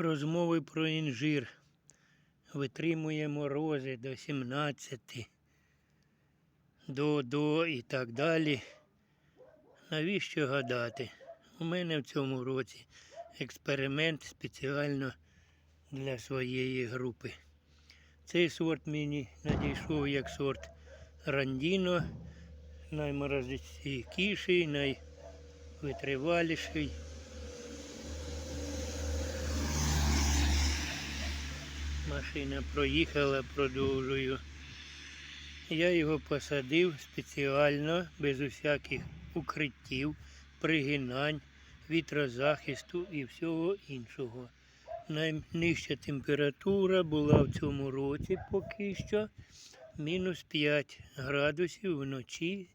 Розмови про інжир. Витримує морози до 17, до, до і так далі. Навіщо гадати? У мене в цьому році експеримент спеціально для своєї групи. Цей сорт мені надійшов як сорт Рандіно, найморозостійкіший, найвитриваліший. Машина проїхала, продовжую. Я його посадив спеціально, без усяких укриттів, пригинань, вітрозахисту і всього іншого. Найнижча температура була в цьому році поки що мінус 5 градусів вночі,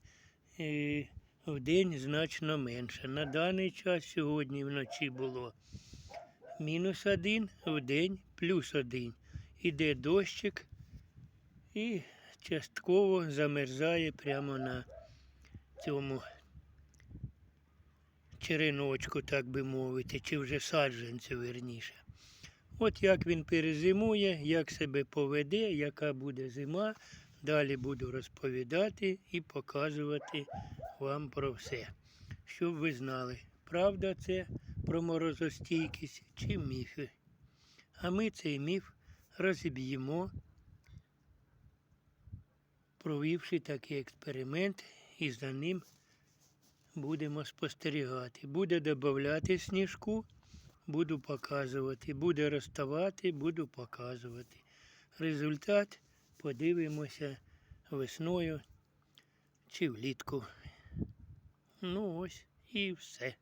е, в день значно менше. На даний час сьогодні вночі було мінус 1, в день плюс 1. Іде дощик і частково замерзає прямо на цьому череночку, так би мовити, чи вже саджанцю верніше. От як він перезимує, як себе поведе, яка буде зима. Далі буду розповідати і показувати вам про все. Щоб ви знали, правда це про морозостійкість чи міфи. А ми цей міф розіб'ємо, провівши такий експеримент, і за ним будемо спостерігати. Буде додати сніжку, буду показувати, буде розставати, буду показувати. Результат подивимося весною чи влітку. Ну ось і все.